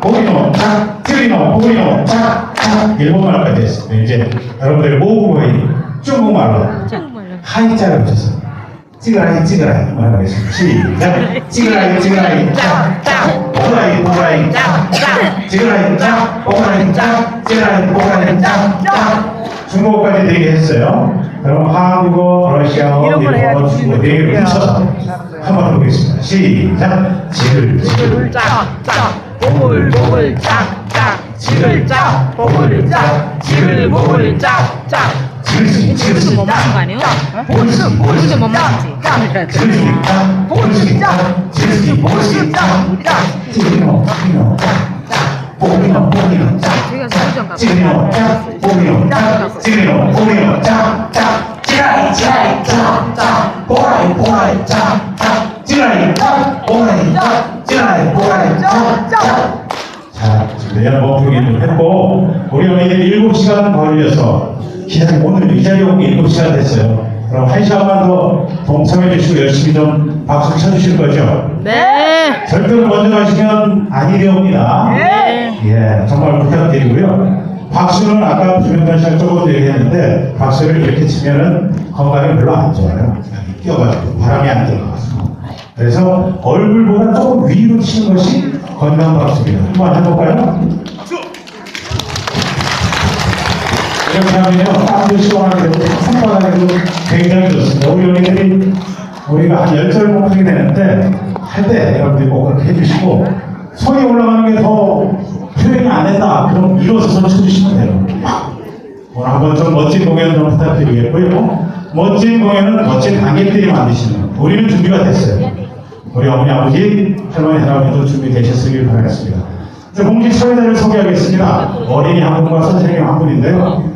짝, 찌리노, 보리노, 짝, 짝. 일본말까지 했습니다. 이제 여러분들이 모국어인 중국말로 하이자를 붙여서 찌그라이 찌그라이 말하겠습니다. 시작. 찌그라이 찌그라이 짝, 짝. 보라이 보라이 짝, 짝. 찌그라이 짝, 보라이 짝, 찌그라이 보라이 짝, 짝. 중국어까지 되게 했어요. 그럼 한국어, 러시아어, 일본어, 중국어 네 개를 붙여서 한번 해보겠습니다. 시작. 지글 지글 짝짝 보글 보글 짝짝 지글 짝 보글 짝 지글 보글 짝짝. 지글지 못 먹는 거 아니에요? 보글 이게 못 먹지. 지글지 짝 지글지 보글지 짝짝 보리노 보리노 짝. 저희가 수정 가고 찌리노 짝 보리노 짝 찌리노 보리노 짝짝 찌라이 찌라이 짝짝 보라이 보라이 짝짝 찌라이 짝 보라이 짝 찌라이 보라이 자, 지금 내년 목표기도 했고 우리 어머니들이 7시간 걸려서 기다리 오늘 이 자리에 오기 7시간 됐어요. 그럼 한 시간만 더 동참해 주시고 열심히 좀 박수 쳐주실 거죠? 네. 절대 먼저 가시면 아니 되옵니다. 네. 예, 정말 부탁드리고요. 박수는 아까 주변관 씨가 조금 얘기했는데 박수를 이렇게 치면은 건강에 별로 안 좋아요. 여기 끼어가지고 바람이 안 들어가서. 그래서 얼굴보다 조금 위로 치는 것이 건강 박수입니다. 한번 해볼까요? 이렇게 하면요, 땀도 시원하게 되고, 손바닥에도 굉장히 좋습니다. 우리 어린이들이 우리가 한 열절 목하게 되는데, 할 때 여러분들이 꼭 그렇게 해주시고, 손이 올라가는 게 더 표현이 안 된다. 그럼 일어서서 쳐주시면 돼요. 오늘 한번 좀 멋진 공연 좀 부탁드리겠고요. 멋진 공연은 멋진 관객들이 만드시는 거. 우리는 준비가 됐어요. 우리 어머니, 아버지, 할머니, 할아버지도 준비되셨으길 바라겠습니다. 이제 공직 사회자를 소개하겠습니다. 어린이 한 분과 선생님 한 분인데요.